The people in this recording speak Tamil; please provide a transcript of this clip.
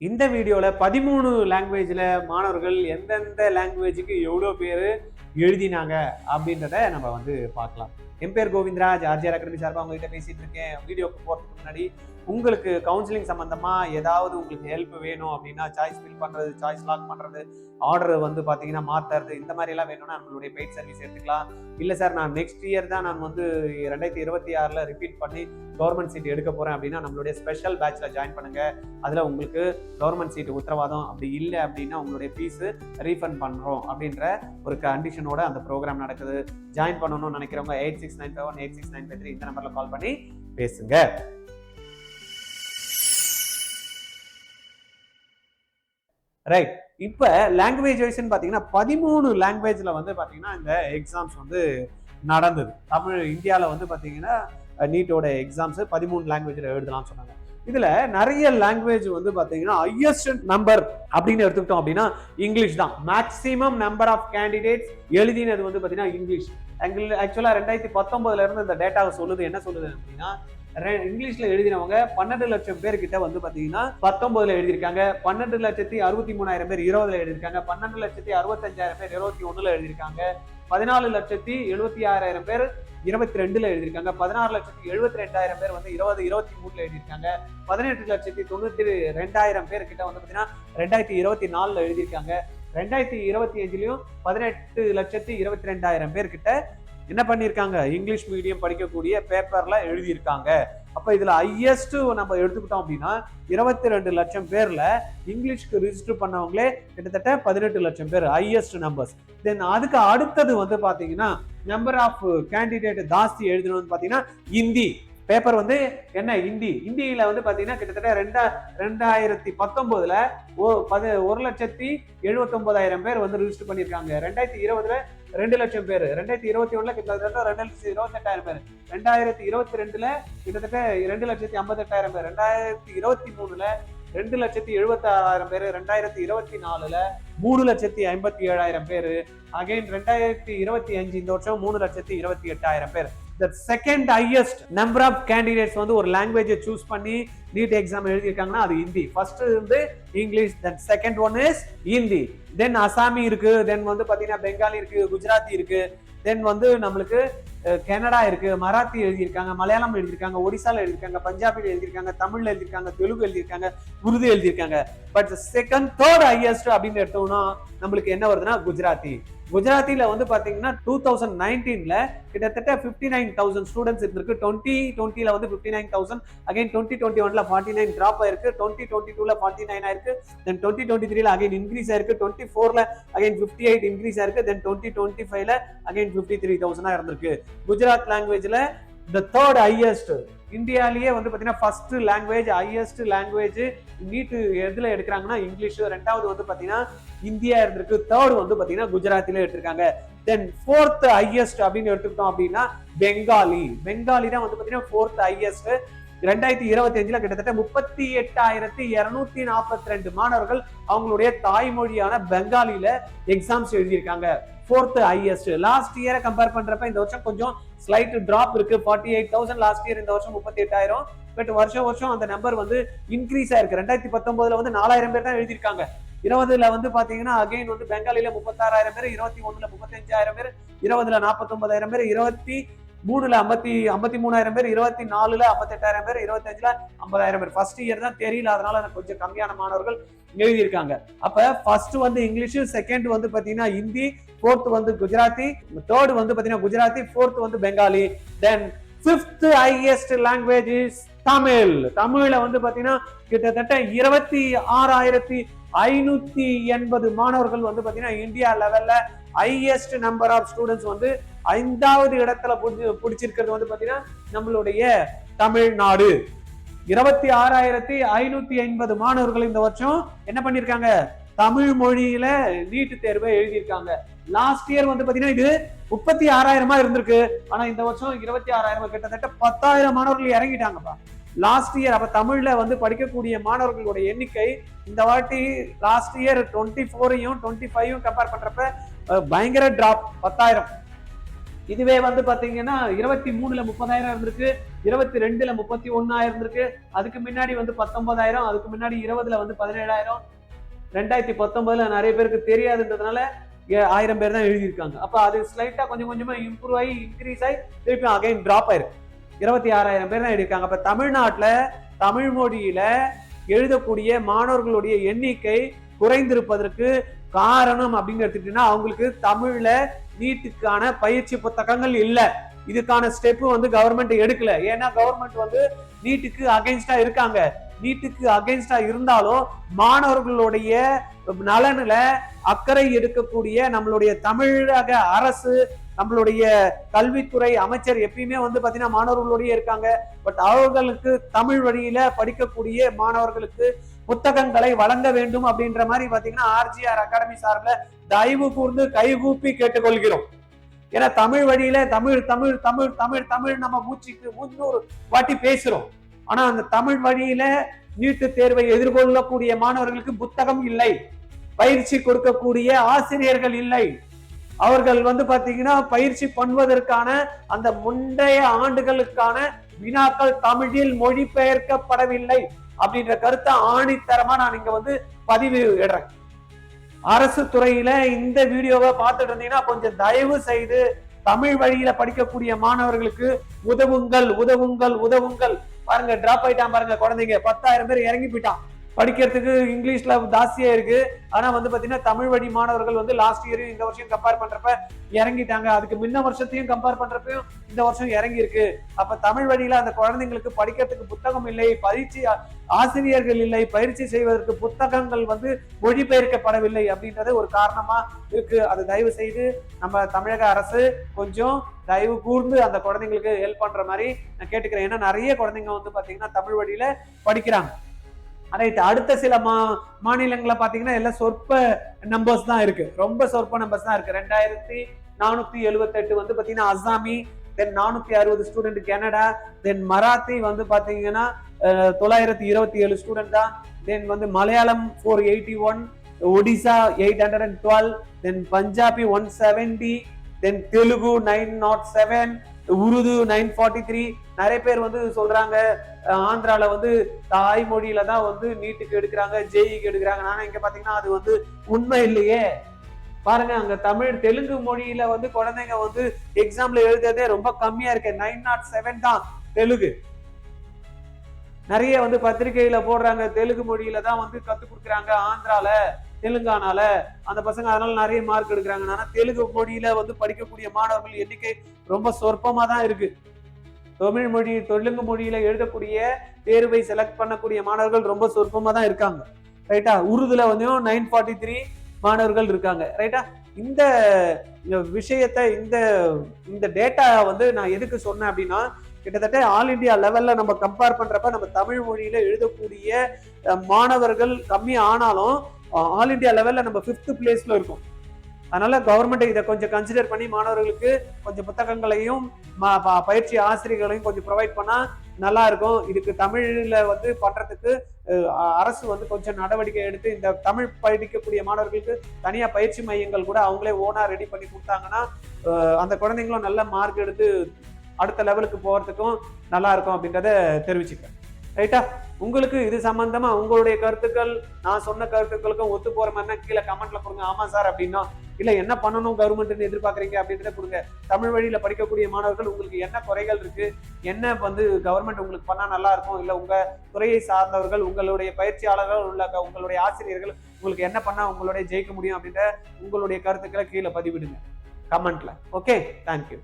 இந்த வீடியோவில் பதிமூணு லாங்குவேஜில் மாணவர்கள் எந்தெந்த லாங்குவேஜுக்கு எவ்வளோ பேர் எழுதினாங்க அப்படின்றத நம்ம வந்து பார்க்கலாம். என் பேர் கோவிந்தராஜ் ஆர்ஜிஆர் அகாடமி சார்பாக உங்ககிட்ட பேசிட்டு இருக்கேன். வீடியோக்கு போகிறதுக்கு முன்னாடி உங்களுக்கு கவுன்சிலிங் சம்மந்தமாக ஏதாவது உங்களுக்கு ஹெல்ப் வேணும் அப்படின்னா சாய்ஸ் ஃபில் பண்ணுறது சாய்ஸ் லாக் பண்ணுறது ஆர்டர் வந்து பார்த்தீங்கன்னா மாற்றுறது இந்த மாதிரிலாம் வேணும்னா நம்மளுடைய பெய்ட் சர்வீஸ் எடுத்துக்கலாம். இல்லை சார் நான் நெக்ஸ்ட் இயர் தான் நான் வந்து ரெண்டாயிரத்தி இருபத்தி ஆறில் ரிப்பீட் பண்ணி கவர்மெண்ட் சீட் எடுக்க போகிறேன் அப்படின்னா நம்மளுடைய ஸ்பெஷல் பேட்சில் ஜாயின் பண்ணுங்கள் அதில் உங்களுக்கு கவர்மெண்ட் சீட்டு உத்தரவாதம் அப்படி இல்லை அப்படின்னா உங்களுடைய ஃபீஸு ரீஃபண்ட் பண்ணுறோம் அப்படின்ற ஒரு கண்டிஷன் இன்ஃபர்மேஷனோட அந்த ப்ரோக்ராம் நடக்குது. ஜாயின் பண்ணணும்னு நினைக்கிறவங்க eight six nine five one eight six nine five three இந்த நம்பரில் கால் பண்ணி பேசுங்க. ரைட் இப்போ லாங்குவேஜ் வைஸ்ன்னு பார்த்தீங்கன்னா பதிமூணு லாங்குவேஜில் வந்து பார்த்தீங்கன்னா இந்த எக்ஸாம்ஸ் வந்து நடந்தது. தமிழ் இந்தியாவில் வந்து பார்த்தீங்கன்னா நீட்டோட எக்ஸாம்ஸ் பதிமூணு லாங்குவேஜில் எழுதலாம்னு சொன்னாங்க. இதுல நிறைய லாங்குவேஜ் வந்து பாத்தீங்கன்னா ஹையஸ்ட் நம்பர் அப்படின்னு எடுத்துக்கிட்டோம் அப்படின்னா இங்கிலீஷ் தான். மேக்ஸிமம் நம்பர் ஆஃப் கேண்டிடேட்ஸ் எழுதினது வந்து பாத்தீங்கன்னா இங்கிலீஷ் ஆக்சுவலா ரெண்டாயிரத்தி பத்தொன்பதுல இருந்து இந்த டேட்டாவை சொல்லுது. என்ன சொல்லுது அப்படின்னா இங்கிலீஷ்ல எழுதினவங்க பன்னெண்டு லட்சம் பேர் கிட்ட வந்து பாத்தீங்கன்னா பத்தொன்பதுல எழுதியிருக்காங்க. பன்னெண்டு லட்சத்தி அறுபத்தி மூணாயிரம் பேர் இருபதுல எழுதியிருக்காங்க. பன்னெண்டு லட்சத்தி அறுபத்தஞ்சாயிரம் பேர் இருபத்தி ஒண்ணுல எழுதியிருக்காங்க. பதினாலு லட்சத்தி எழுபத்தி ஆறாயிரம் பேர் இருபத்தி ரெண்டுல எழுதியிருக்காங்க. பதினாறு லட்சத்தி எழுபத்தி ரெண்டாயிரம் பேர் வந்து இருபது இருபத்தி மூணுல எழுதியிருக்காங்க. பதினெட்டு லட்சத்தி தொண்ணூத்தி ரெண்டாயிரம் பேர் கிட்ட வந்து பாத்தீங்கன்னா ரெண்டாயிரத்தி இருபத்தி நாலுல எழுதியிருக்காங்க. ரெண்டாயிரத்தி இருபத்தி அஞ்சுலயும் பதினெட்டு லட்சத்தி இருபத்தி ரெண்டாயிரம் பேர் கிட்ட என்ன பண்ணியிருக்காங்க? இங்கிலீஷ் மீடியம் படிக்கக்கூடிய பேப்பர்ல எழுதியிருக்காங்க. அப்ப இதுல ஹையஸ்ட் நம்ம எடுத்துக்கிட்டோம் அப்படின்னா இருபத்தி ரெண்டு லட்சம் பேர்ல இங்கிலீஷ்க்கு ரிஜிஸ்டர் பண்ணவங்களே கிட்டத்தட்ட பதினெட்டு லட்சம் பேர் ஹையஸ்ட் நம்பர்ஸ் தென் அதுக்கு அடுத்தது வந்து பாத்தீங்கன்னா நம்பர் ஆஃப் கேண்டிடேட் ஜாஸ்தி எழுதணும்னு பார்த்தீங்கன்னா ஹிந்தி பேப்பர் வந்து என்ன? ஹிந்தி ஹிந்தியில் வந்து பார்த்தீங்கன்னா கிட்டத்தட்ட ரெண்டா ரெண்டாயிரத்தி பத்தொன்பதுல ஓ பது ஒரு லட்சத்தி எழுபத்தொன்பதாயிரம் பேர் வந்து ரிஜிஸ்டர் பண்ணியிருக்காங்க. ரெண்டாயிரத்தி இருபதுல ரெண்டு லட்சம் பேர். ரெண்டாயிரத்தி இருபத்தி ஒண்ணுல கிட்டத்தட்ட ரெண்டு லட்சத்தி இருபத்தெட்டாயிரம் பேர். ரெண்டாயிரத்தி இருபத்தி ரெண்டுல கிட்டத்தட்ட ரெண்டு லட்சத்தி ஐம்பத்தெட்டாயிரம் பேர். ரெண்டாயிரத்தி இருபத்தி மூணுல ரெண்டு லட்சத்தி எழுபத்தி ஆறாயிரம் பேர் ரெண்டாயிரத்தி இருபத்தி நாலுல மூணு லட்சத்தி ஐம்பத்தி ஏழாயிரம் பேர். அகைன் ரெண்டாயிரத்தி இருபத்தி அஞ்சு இந்த வருஷம் மூணு லட்சத்தி இருபத்தி எட்டாயிரம் பேர். The second highest number of candidates வந்து ஒரு லாங்குவேஜை சூஸ் பண்ணி நீட் எக்ஸாம் எழுதியிருக்காங்கன்னா அது ஹிந்தி. ஃபர்ஸ்ட் வந்து English then second one is Hindi. Then Assamese இருக்கு தென் வந்து பார்த்தீங்கன்னா பெங்காலி இருக்கு குஜராத்தி இருக்கு. தென் வந்து நம்மளுக்கு கனடா இருக்கு மராத்தி எழுதியிருக்காங்க மலையாளம் எழுதியிருக்காங்க ஒடிசால எழுதியிருக்காங்க பஞ்சாபில் எழுதியிருக்காங்க தமிழ்ல எழுதியிருக்காங்க தெலுங்கு எழுதியிருக்காங்க உருது எழுதியிருக்காங்க. பட் செகண்ட் தேர்ட் ஹையஸ்ட் அப்படின்னு எடுத்தோம்னா நம்மளுக்கு என்ன வருதுன்னா குஜராத்தி. குஜராத்தில வந்து பாத்தீங்கன்னா டூ தௌசண்ட் நைன்டீன்ல கிட்டத்தட்ட ஃபிஃப்டி நைன் தௌசண்ட் ஸ்டூடெண்ட்ஸ் இருந்திருக்கு. டுவெண்ட்டி டுவெண்ட்டில வந்து fifty nine thousand again twenty twenty ஒன்ல ஃபார்ட்டி நைன் ட்ராப் ஆயிருக்கு. டுவெண்ட்டி டுவெண்ட்டி டூல ஃபார்ட்டி நைன் ஆயிருக்கு. தென் டுவெண்ட்டி டுவெண்ட்டி த்ரீல அகைன் இன்க்ரீஸ் ஆயிருக்கு. டுவெண்ட்டி ஃபோர்ல அகைன் ஃபிஃப்டி எயிட் இன்க்ரீஸ் ஆயிருக்கு. தென் டுவெண்ட்டி டுவெண்ட்டி ஃபைவ்ல அகைன் ஃபிஃப்டி த்ரீ தௌசண்டா இருந்திருக்கு. குஜராத் லாங்குவேஜ்ல த தேர்ட் ஹையஸ்ட் இந்தியாலேயே வந்து பாத்தீங்கன்னா first language highest language NEET எதுல எடுக்கிறாங்கன்னா இங்கிலீஷ் ரெண்டாவது வந்து பாத்தீங்கன்னா இந்தியா இருந்திருக்கு. தேர்ட் வந்து பாத்தீங்கன்னா குஜராத்தில எடுத்திருக்காங்க. தென் ஃபோர்த் ஹையஸ்ட் அப்படின்னு எடுத்துக்கிட்டோம் அப்படின்னா பெங்காலி பெங்காலி தான் வந்து பாத்தீங்கன்னா ஃபோர்த் ஹையஸ்ட் ரெண்டாயிரத்தி இருபத்தி அஞ்சுல கிட்டத்தட்ட முப்பத்தி எட்டாயிரத்தி இருநூத்தி நாற்பத்தி ரெண்டு மாணவர்கள் அவங்களுடைய தாய்மொழியான பெங்காலில எக்ஸாம்ஸ் எழுதியிருக்காங்க ஃபோர்த் ஹையஸ்ட் லாஸ்ட் இயரை கம்பேர் பண்றப்ப இந்த வருஷம் கொஞ்சம் ஸ்லைட் டிராப் இருக்கு. Forty eight thousand last year இந்த வருஷம் முப்பத்தி எட்டாயிரம். பட் வருஷம் வருஷம் அந்த நம்பர் வந்து இன்க்ரீஸ் ஆயிருக்கு. ரெண்டாயிரத்தி பத்தொன்பதுல வந்து நாலாயிரம் பேர் தான் எழுதியிருக்காங்க. இருபதுல வந்து பாத்தீங்கன்னா அகைன் வந்து பெங்காலில முப்பத்தாறாயிரம் பேர் இருபத்தி ஒண்ணுல முப்பத்தஞ்சாயிரம் பேர் இருபதுல நாற்பத்தொன்பதாயிரம் பேர் இருபத்தி மூணுல ஐம்பத்தி ஐம்பத்தி மூணாயிரம் பேர் இருபத்தி நாலுல ஐம்பத்தெட்டாயிரம் பேர் இருபத்தஞ்சுல ஐம்பதாயிரம் பேர். ஃபர்ஸ்ட் இயர் தான் தெரியல அதனால எனக்கு கொஞ்சம் கம்மியான மாணவர்கள் எழுதியிருக்காங்க. அப்ப ஃபர்ஸ்ட் வந்து இங்கிலீஷ் செகண்ட் வந்து பாத்தீங்கன்னா ஹிந்தி ஃபோர்த் வந்து குஜராத்தி தேர்ட் வந்து பாத்தீங்கன்னா குஜராத்தி ஃபோர்த் வந்து Bengali then fifth highest language is Tamil தமிழ்ல வந்து பாத்தீங்கன்னா கிட்டத்தட்ட இருபத்தி ஆறாயிரத்தி ஐநூத்தி எண்பது மாணவர்கள் வந்து பாத்தீங்கன்னா இந்தியா லெவல்ல ஹையஸ்ட் நம்பர் ஆஃப் ஸ்டூடெண்ட்ஸ் வந்து ஐந்தாவது இடத்துல புடிச்சு- பிடிச்சிருக்கிறது வந்து பாத்தீங்கன்னா நம்மளுடைய தமிழ்நாடு. இருபத்தி ஆறாயிரத்தி ஐநூத்தி ஐம்பது மாணவர்கள் இந்த வருஷம் என்ன பண்ணிருக்காங்க? தமிழ் மொழியில நீட்டு தேர்வை எழுதியிருக்காங்க. லாஸ்ட் இயர் வந்து பாத்தீங்கன்னா இது முப்பத்தி ஆறாயிரமா இருந்திருக்கு. ஆனா இந்த வருஷம் இருபத்தி ஆறாயிரம் கிட்டத்தட்ட பத்தாயிரம் மாணவர்கள் இறங்கிட்டாங்கப்பா. லாஸ்ட் இயர் அப்ப தமிழ்ல வந்து படிக்கக்கூடிய மாணவர்களுடைய எண்ணிக்கை இந்த வாட்டி லாஸ்ட் இயர் டுவெண்ட்டி ஃபோரையும் டுவெண்ட்டி ஃபைவும் கம்பேர் பண்றப்ப பயங்கர டிராப் பத்தாயிரம். இதுவே வந்து பாத்தீங்கன்னா இருபத்தி மூணுல முப்பதாயிரம் இருந்திருக்கு இருபத்தி ரெண்டுல முப்பத்தி ஒன்னாயிரம் இருந்திருக்கு அதுக்கு முன்னாடி வந்து பத்தொன்பதாயிரம் அதுக்கு முன்னாடி இருபதுல வந்து பதினேழாயிரம். ரெண்டாயிரத்தி பத்தொன்பதுல நிறைய பேருக்கு தெரியாதுன்றதுனால ஏ- ஆயிரம் பேர் தான் எழுதியிருக்காங்க. அப்ப அது ஸ்லைட்டா கொஞ்சம் கொஞ்சமா இம்ப்ரூவ் ஆகி இன்க்ரீஸ் ஆகி திருப்பி அகைன் டிராப் ஆயிருக்கு. இருபத்தி ஆறாயிரம் பேர் தான் எழுதியிருக்காங்க. அப்ப தமிழ்நாட்டுல தமிழ் மொழியில எழுதக்கூடிய மாணவர்களுடைய எண்ணிக்கை குறைந்திருப்பதற்கு காரணம் அப்படின்னு எடுத்துக்கிட்டீங்கன்னா அவங்களுக்கு தமிழ்ல நீட்டுக்கான பயிற்சி புத்தகங்கள் இல்லை. இதுக்கான ஸ்டெப்பு வந்து கவர்மெண்ட் எடுக்கல. ஏன்னா கவர்மெண்ட் வந்து நீட்டுக்கு அகைன்ஸ்டா இருக்காங்க. நீட்டுக்கு அகைன்ஸ்டா இருந்தாலும் மாணவர்களுடைய நலனில் அக்கறை எடுக்கக்கூடிய நம்மளுடைய தமிழக அரசு நம்மளுடைய கல்வித்துறை அமைச்சர் எப்பயுமே வந்து பாத்தீங்கன்னா மாணவர்களோடய இருக்காங்க. பட் அவர்களுக்கு தமிழ் வழியில படிக்கக்கூடிய மாணவர்களுக்கு புத்தகங்களை வழங்க வேண்டும் அப்படின்ற மாதிரி பாத்தீங்கன்னா ஆர்ஜிஆர் அகாடமி சார்பில் தயவு கூர்ந்து கைகூப்பி கேட்டுக்கொள்கிறோம். ஏன்னா தமிழ் வழியில தமிழ் தமிழ் தமிழ் தமிழ் தமிழ் நம்ம மூச்சுக்கு முன்னூறு வாட்டி பேசுறோம். ஆனா அந்த தமிழ் வழியில நீட்டு தேர்வை எதிர்கொள்ளக்கூடிய மாணவர்களுக்கு புத்தகம் இல்லை. பயிற்சி கொடுக்கக்கூடிய ஆசிரியர்கள் இல்லை. அவர்கள் வந்து பாத்தீங்கன்னா பயிற்சி பண்ணுவதற்கான அந்த முந்தைய ஆண்டுகளுக்கான வினாக்கள் தமிழில் மொழிபெயர்க்கப்படவில்லை. அப்படின்ற கருத்தை ஆணித்தரமா நான் இங்க வந்து பதிவு இடுறேன். அரசு துறையில இந்த வீடியோவை பார்த்துட்டு இருந்தீங்கன்னா கொஞ்சம் தயவு செய்து தமிழ் வழியில படிக்கக்கூடிய மாணவர்களுக்கு உதவுங்கள் உதவுங்கள் உதவுங்கள். பாருங்க டிராப் ஆயிட்டான் பாருங்க குழந்தைங்க. பத்தாயிரம் பேர் இறங்கி போயிட்டான். படிக்கிறதுக்கு இங்கிலீஷ்ல ஜாஸ்தியாக இருக்கு. ஆனா வந்து பாத்தீங்கன்னா தமிழ் வழி மாணவர்கள் வந்து லாஸ்ட் இயரும் இந்த வருஷம் கம்பேர் பண்றப்ப இறங்கிட்டாங்க. அதுக்கு முன்ன வருஷத்தையும் கம்பேர் பண்றப்பையும் இந்த வருஷம் இறங்கி இருக்கு அப்ப தமிழ் வழியில அந்த குழந்தைங்களுக்கு படிக்கிறதுக்கு புத்தகம் இல்லை பயிற்சி ஆசிரியர்கள் இல்லை பயிற்சி செய்வதற்கு புத்தகங்கள் வந்து மொழிபெயர்க்கப்படவில்லை அப்படின்றது ஒரு காரணமா இருக்கு. அது தயவு செய்து நம்ம தமிழக அரசு கொஞ்சம் தயவு கூர்ந்து அந்த குழந்தைங்களுக்கு ஹெல்ப் பண்ற மாதிரி நான் கேட்டுக்கிறேன். ஏன்னா நிறைய குழந்தைங்க வந்து பாத்தீங்கன்னா தமிழ் வழியில படிக்கிறாங்க. ரைட் அடுத்த சில மா மாநிலங்களை பார்த்தீங்கன்னா எல்லாம் சொற்ப நம்பர்ஸ் தான் இருக்கு. ரொம்ப சொற்ப நம்பர்ஸ் தான் இருக்கு. ரெண்டாயிரத்தி நானூத்தி எழுபத்தெட்டு வந்து பார்த்தீங்கன்னா அசாமி தென் நானூத்தி அறுபது ஸ்டூடெண்ட் கனடா தென் மராத்தி வந்து பாத்தீங்கன்னா தொள்ளாயிரத்தி இருபத்தி ஏழு ஸ்டூடெண்ட் தான். தென் வந்து Malayalam four eighty one Odisha eight hundred and twelve then Punjabi one seventy then Telugu nine nought seven Urdu nine forty three நிறைய பேர் வந்து சொல்றாங்க ஆந்திராவில் ஆந்திரால வந்து தாய்மொழியில தான் வந்து நீட்டுக்கு எடுக்கிறாங்க ஜேஇக்கு எடுக்கிறாங்க. ஆனா இங்க பாத்தீங்கன்னா அது வந்து உண்மை இல்லையே. பாருங்க அங்க தமிழ் தெலுங்கு மொழியில வந்து குழந்தைங்க வந்து எக்ஸாம்ல எழுதுறதே ரொம்ப கம்மியா இருக்கு. நைன் நாட் செவன் தான் தெலுங்கு. நிறைய வந்து பத்திரிகையில போடுறாங்க. தெலுங்கு மொழியில தான் வந்து கத்து கொடுக்குறாங்க ஆந்திரால தெலுங்கானால. அந்த பசங்க அதனால நிறைய மார்க் எடுக்கிறாங்க. ஆனா தெலுங்கு மொழியில வந்து படிக்கக்கூடிய மாணவர்கள் எண்ணிக்கை ரொம்ப சொற்பமா தான் இருக்கு. தமிழ் மொழி தெலுங்கு மொழியில எழுதக்கூடிய தேர்வை செலக்ட் பண்ணக்கூடிய மாணவர்கள் ரொம்ப சொற்பமாக தான் இருக்காங்க. ரைட்டா உருதுல வந்து நைன் ஃபார்ட்டி த்ரீ மாணவர்கள் இருக்காங்க. ரைட்டா இந்த விஷயத்த விஷயத்தை இந்த இந்த டேட்டா வந்து நான் எதுக்கு சொன்னேன் அப்படின்னா கிட்டத்தட்ட ஆல் இந்தியா லெவல்ல நம்ம கம்பேர் பண்றப்ப நம்ம தமிழ் மொழியில எழுதக்கூடிய மாணவர்கள் கம்மி ஆனாலும் ஆல் இந்தியா லெவல்ல நம்ம ஃபிஃப்த் பிளேஸ்ல இருக்கோம். அதனால கவர்மெண்ட் இதை கொஞ்சம் கன்சிடர் பண்ணி மாணவர்களுக்கு கொஞ்சம் புத்தகங்களையும் ப- பயிற்சி ஆசிரியர்களையும் கொஞ்சம் ப்ரொவைட் பண்ணா நல்லா இருக்கும். இதுக்கு தமிழ்ல வந்து பண்றதுக்கு அரசு வந்து கொஞ்சம் நடவடிக்கை எடுத்து இந்த தமிழ் படிக்கக்கூடிய மாணவர்களுக்கு தனியா பயிற்சி மையங்கள் கூட அவங்களே ஓனா ரெடி பண்ணி கொடுத்தாங்கன்னா அந்த குழந்தைங்களும் நல்ல மார்க் எடுத்து அடுத்த லெவலுக்கு போறதுக்கும் நல்லா இருக்கும் அப்படின்றத தெரிவிச்சுக்கிறேன். ரைட்டா உங்களுக்கு இது சம்பந்தமா உங்களுடைய கருத்துக்கள் நான் சொன்ன கருத்துக்களுக்கும் ஒத்து போற மாதிரினா கீழே கமெண்ட்ல கொடுங்க. ஆமா சார் அப்படின்னா இல்லை என்ன பண்ணணும் கவர்மெண்ட்னு எதிர்பார்க்குறீங்க அப்படின்றத கொடுங்க. தமிழ் வழியில் படிக்கக்கூடிய மாணவர்கள் உங்களுக்கு என்ன குறைகள் இருக்குது என்ன வந்து கவர்மெண்ட் உங்களுக்கு பண்ணால் நல்லா இருக்கும் உங்கள் உங்க துறையை சார்ந்தவர்கள் உங்களுடைய பயிற்சியாளர்கள் உள்ள உங்களுடைய ஆசிரியர்கள் உங்களுக்கு என்ன பண்ணால் உங்களுடைய ஜெயிக்க முடியும் அப்படின்ற உங்களுடைய கருத்துக்களை கீழே பதிவிடுங்க. கமெண்ட்ல ஓகே தேங்க்யூ